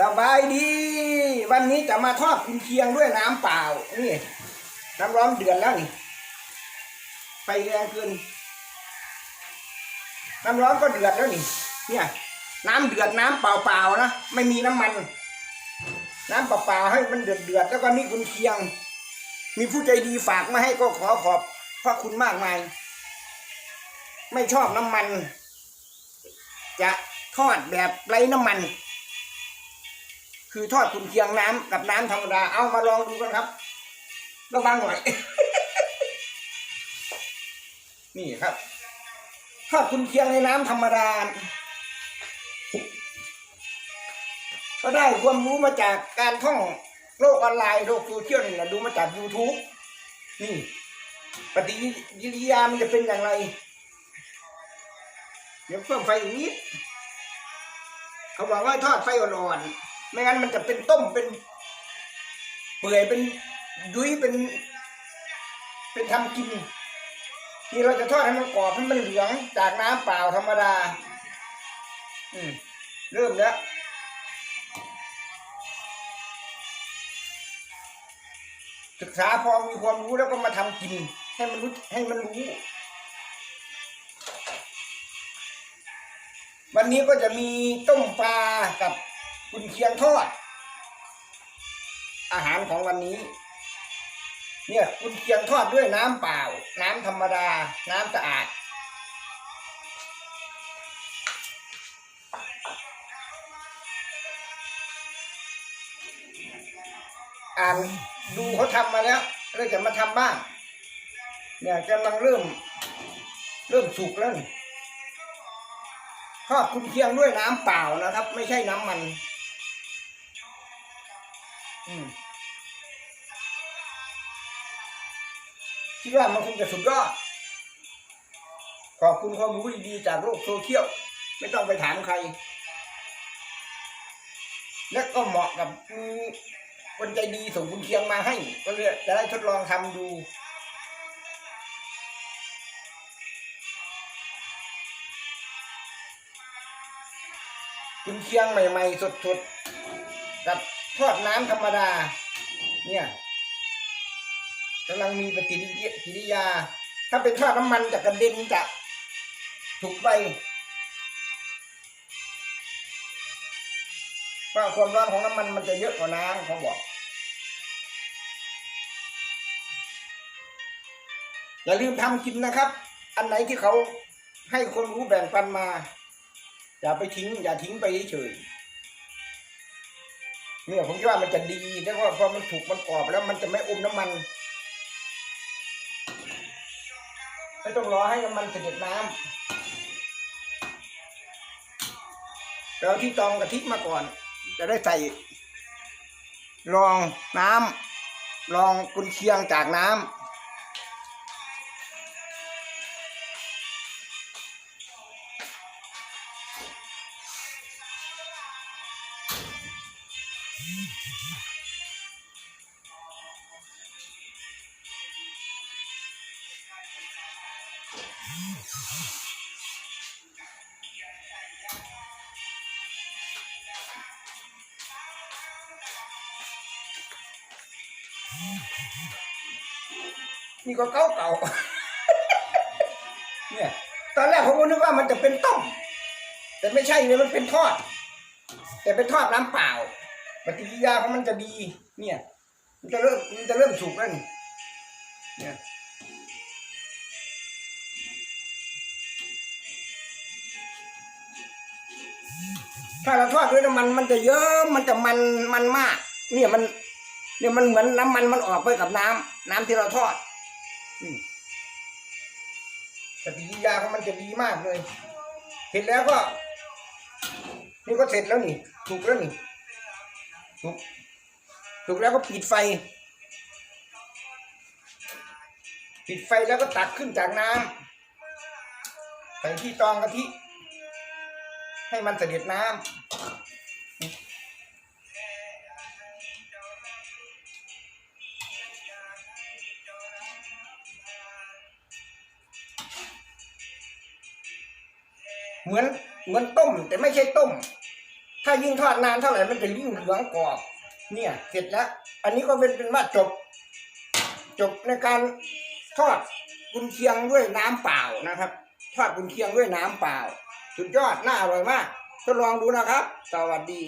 สบายดี วันนี้จะมาทอดกุนเชียงด้วยน้ำเปล่า นี่ น้ำร้อนเดือดแล้วนี่ไฟแรงเกินน้ำร้อนก็เดือดแล้วนี่ เนี่ย น้ำเดือดน้ำเปล่าๆนะ ไม่มีน้ำมัน น้ำเปล่าๆให้มันเดือดเดือดแล้วก็นี่กุนเชียง มีผู้ใจดีฝากมาให้ก็ขอขอบพระคุณมากมาย ไม่ชอบน้ำมัน จะทอดแบบไร้น้ำมัน คือทอดคุณเคียงน้ำกับน้ำธรรมดา เอามาลองดูกันครับระวังหน่อย นี่ครับ ทอดคุณเคียงในน้ำธรรมดา ก็ได้ความรู้มาจากการท่องโลกออนไลน์โลกโซเชียลนี่แหละดูมาจาก YouTube นี่ปฏิกิริยามันจะเป็นอย่างไร เดี๋ยวเพิ่มไฟอีกนิด เขาบอกว่าทอดไฟอ่อนๆ ไม่งั้นมันจะเป็นต้มเป็นเปื่อยเป็นยุ้ยเป็น เป็นทำกินนี่เราจะทอดให้มันกรอบให้มันเหลืองจากน้ำเปล่าธรรมดา อืมเริ่มแล้วศึกษาพอมีความรู้แล้วก็มาทำกิน ให้มันรู้ให้มันรู้ วันนี้ก็จะมีต้มปลากับ กุนเชียงทอด อาหารของวันนี้ เนี่ยกุนเชียงทอดด้วยน้ำเปล่า น้ำธรรมดา น้ำสะอาด อ่านดูเขาทำมาแล้วเลยจะมาทำบ้าง เนี่ยกำลังเริ่ม เริ่มสุกแล้วนี่ทอดคุณเคียงด้วยน้ำเปล่านะครับ ไม่ใช่น้ำมัน คิดว่ามันคงจะสุดยอด ขอบคุณความรู้ดีๆจากโลกโซเชียล ไม่ต้องไปถามใคร และก็เหมาะกับมีคนใจดีส่งคุณเคียงมาให้ ก็เลยจะได้ทดลองทำดูคุณเชียงใหม่ๆสดๆกับ ทอดน้ำธรรมดา เนี่ยกำลังมีปฏิกิริยา ถ้าเป็นทอดน้ำมันจะกระเด็นจะถูกไปเพราะความร้อนของน้ำมันมันจะเยอะกว่าน้ำเขาบอกอย่าลืมทำกินนะครับ อันไหนที่เขาให้คนรู้แบ่งปันมา อย่าไปทิ้ง อย่าทิ้งไปเฉยๆ เนี่ยผมคิดว่ามันจะดีแล้วก็พอมันถูกมันกรอบแล้วมันจะไม่อมน้ำมัน ไม่ต้องรอให้น้ำมันเสด็จน้ำเราที่ตองกะทิมาก่อน จะได้ใส่รองน้ำรองกุนเชียงจากน้ำ นี่ก็เก่าเก่าเนี่ย ตอนแรกผมนึกว่ามันจะเป็นต้ม แต่ไม่ใช่เลยมันเป็นทอด แต่เป็นทอดน้ำเปล่า ปฏิกิริยาของมันจะดี เนี่ย มันจะเริ่มมันจะเริ่มสุกแล้วนี่เนี่ยถ้าเราทอดด้วยน้ำมันมันจะเยอะมันจะมันมันมาก เนี่ยมัน เนี่ยมันเหมือนน้ำมันมันออกไปกับน้ำน้ำที่เราทอดปฏิกิริยาของมันจะดีมากเลย เสร็จแล้วก็ นี่ก็เสร็จแล้วนี่ถูกแล้วนี่ ถูกถูกแล้วก็ปิดไฟ ปิดไฟแล้วก็ตักขึ้นจากน้ำใส่ที่ตองกะทิ ให้มันเสด็จน้ำเหมือนเหมือนต้มแต่ไม่ใช่ต้ม ถ้ายิ่งทอดนานเท่าไหร่มันจะยิ่งเหลืองกรอบ เนี่ย เสร็จแล้ว อันนี้ก็เป็นเป็นว่าจบ จบในการทอดกุนเชียงด้วยน้ำเปล่านะครับ ทอดกุนเชียงด้วยน้ำเปล่า สุดยอดน่าอร่อยมากทดลองดูนะครับ สวัสดี